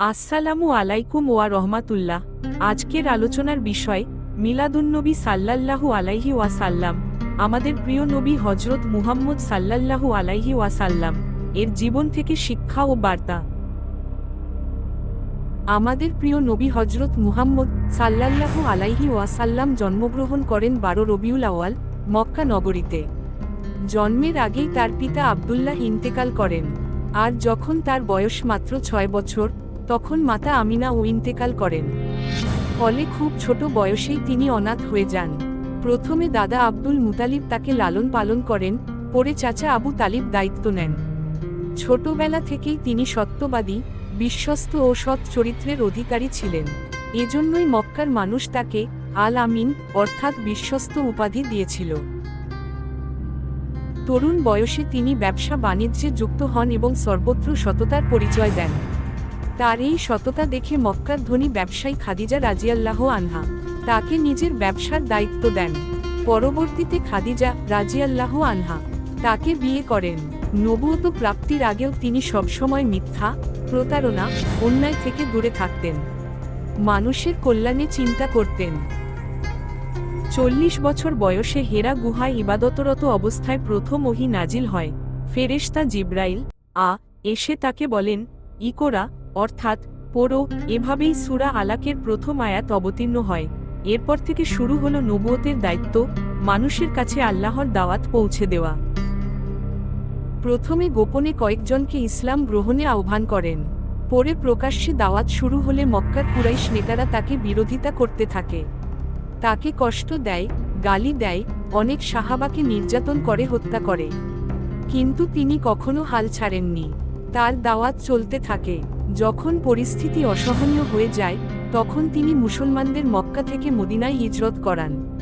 আসসালামু আলাইকুম ওয়া রহমাতুল্লাহ। আজকের আলোচনার বিষয়, মিলাদুন্নবী সাল্লাল্লাহু আলাইহি ওয়াসাল্লাম, আমাদের প্রিয় নবী হজরত মুহাম্মদ সাল্লাল্লাহু আলাইহি ওয়াসাল্লাম, এর জীবন থেকে শিক্ষা ও বার্তা। আমাদের প্রিয় নবী হজরত মুহাম্মদ সাল্লাল্লাহু আলাইহি ওয়াসাল্লাম জন্মগ্রহণ করেন বারো রবিউল আওয়াল মক্কা নগরীতে। জন্মের আগেই তার পিতা আবদুল্লাহ ইন্তেকাল করেন, আর যখন তার বয়স মাত্র ছয় বছর তখন মাতা আমিনা ও ইন্তেকাল করেন। ফলে খুব ছোট বয়সেই তিনি অনাথ হয়ে যান। প্রথমে দাদা আব্দুল মুতালিব তাকে লালন পালন করেন, পরে চাচা আবু তালিব দায়িত্ব নেন। ছোটবেলা থেকেই তিনি সত্যবাদী, বিশ্বস্ত ও সৎ চরিত্রের অধিকারী ছিলেন। এজন্যই মক্কার মানুষ তাকে আল আমিন অর্থাৎ বিশ্বস্ত উপাধি দিয়েছিল। তরুণ বয়সে তিনি ব্যবসা বাণিজ্যে যুক্ত হন এবং সর্বত্র সততার পরিচয় দেন। তার এই সততা দেখে মক্কার ধনী ব্যবসায়ী খাদিজা রাজিয়াল্লাহ আনহা তাকে নিজের ব্যবসার দায়িত্ব দেন। পরবর্তীতে খাদিজা রাজিয়াল্লাহ আনহা তাকে বিয়ে করেন। নবুয়ত প্রাপ্তির আগেও তিনি সবসময় মিথ্যা, প্রতারণা, অন্যায় থেকে দূরে থাকতেন। মানুষের কল্যাণে চিন্তা করতেন। চল্লিশ বছর বয়সে হেরা গুহায় ইবাদতরত অবস্থায় প্রথম ওহি নাজিল হয়। ফেরেশতা জিব্রাইল, আ, এসে তাকে বলেন ইকোরা অর্থাৎ পোড়ো এভাবেই সুরা আলাকের প্রথম আয়াত অবতীর্ণ হয়। এরপর থেকে শুরু হলো নবুয়তের দায়িত্ব, মানুষের কাছে আল্লাহর দাওয়াত পৌঁছে দেওয়া। প্রথমে গোপনে কয়েকজনকে ইসলাম গ্রহণে আহ্বান করেন। পরে প্রকাশ্যে দাওয়াত শুরু হলে মক্কার কুরাইশ নেতারা তাকে বিরোধিতা করতে থাকে। তাকে কষ্ট দেয়, গালি দেয়, অনেক সাহাবাকে নির্যাতন করে, হত্যা করে। কিন্তু তিনি কখনো হাল ছাড়েননি। তার দাওয়াত চলতে থাকে। যখন পরিস্থিতি অসহনীয় হয়ে যায়, তখন তিনি মুসলমানদের মক্কা থেকে মদিনায় হিজরত করান।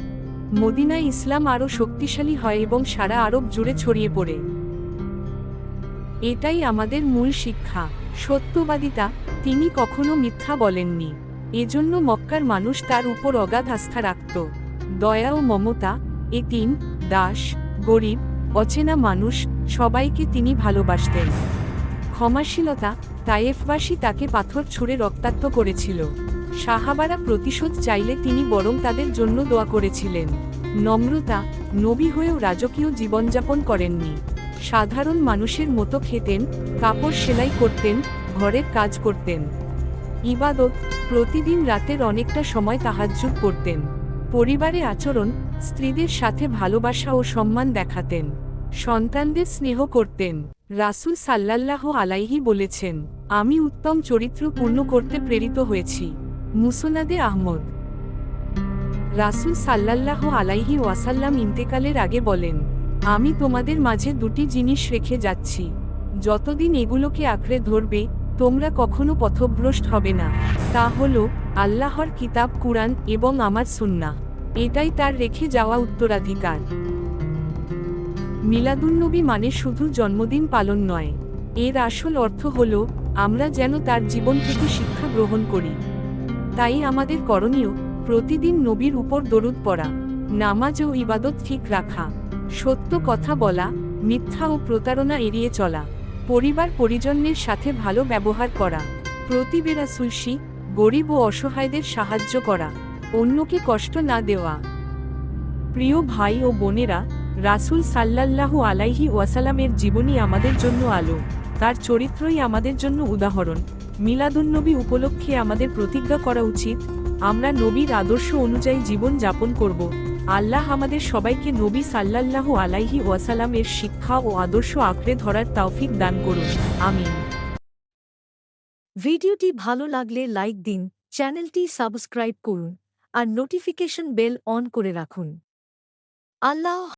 মদিনায় ইসলাম আরও শক্তিশালী হয় এবং সারা আরব জুড়ে ছড়িয়ে পড়ে। এটাই আমাদের মূল শিক্ষা। সত্যবাদিতা, তিনি কখনো মিথ্যা বলেননি। এজন্য মক্কার মানুষ তার উপর অগাধ আস্থা রাখত। দয়া ও মমতা, এতিম, দাস, গরিব, অচেনা মানুষ, সবাইকে তিনি ভালোবাসতেন। ক্ষমাশীলতা তায়েফবাসী তাকে পাথর ছুঁড়ে রক্তাক্ত করেছিল। সাহাবারা প্রতিশোধ চাইলে তিনি বরং তাদের জন্য দোয়া করেছিলেন। নম্রতা, নবী হয়েও রাজকীয় জীবনযাপন করেননি। সাধারণ মানুষের মতো খেতেন, কাপড় সেলাই করতেন, ঘরের কাজ করতেন। ইবাদত, প্রতিদিন রাতের অনেকটা সময় তাহাজ্জুদ করতেন। পরিবারে আচরণ, স্ত্রীদের সাথে ভালোবাসা ও সম্মান দেখাতেন। সন্তানদের স্নেহ করতেন। রাসূল সাল্লাল্লাহ আলাইহি বলেছেন, আমি উত্তম চরিত্র পূর্ণ করতে প্রেরিত হয়েছি। মুসনাদে আহমদ। রাসূল সাল্লাল্লাহ আলাইহি ওয়াসাল্লাম ইন্তেকালের আগে বলেন, আমি তোমাদের মাঝে দুটি জিনিস রেখে যাচ্ছি। যতদিন এগুলোকে আঁকড়ে ধরবে, তোমরা কখনো পথভ্রষ্ট হবে না। তা হল, আল্লাহর কিতাব, কুরআন এবং আমার সুন্না এটাই তার রেখে যাওয়া উত্তরাধিকার। মিলাদুন্নবী মানে শুধু জন্মদিন পালন নয়। এর আসল অর্থ হল, আমরা যেন তার জীবন থেকে শিক্ষা গ্রহণ করি। তাই আমাদের করণীয়, প্রতিদিন নবীর উপর দরুদ পড়া, নামাজ ও ইবাদত ঠিক রাখা, সত্য কথা বলা, মিথ্যা ও প্রতারণা এড়িয়ে চলা, পরিবার পরিজনের সাথে ভালো ব্যবহার করা প্রতিবেরা সুলসি গরিব ও অসহায়দের সাহায্য করা, অন্যকে কষ্ট না দেওয়া। প্রিয় ভাই ও বোনেরা রাসূল সাল্লাল্লাহু আলাইহি ওয়াসালামের জীবনী আমাদের জন্য আলো। তার চরিত্রই আমাদের জন্য উদাহরণ। মিলাদুন্নবী উপলক্ষে আমাদের প্রতিজ্ঞা করা উচিত, আমরা নবীর আদর্শ অনুযায়ী জীবন যাপন করব। আল্লাহ আমাদের সবাইকে নবী সাল্লাল্লাহু আলাইহি ওয়াসালামের শিক্ষা ও আদর্শ আঁকড়ে ধরার তৌফিক দান করুন। আমিন। ভিডিওটি ভালো লাগলে লাইক দিন, চ্যানেলটি সাবস্ক্রাইব করুন, আর নোটিফিকেশন বেল অন করে রাখুন। আল্লাহ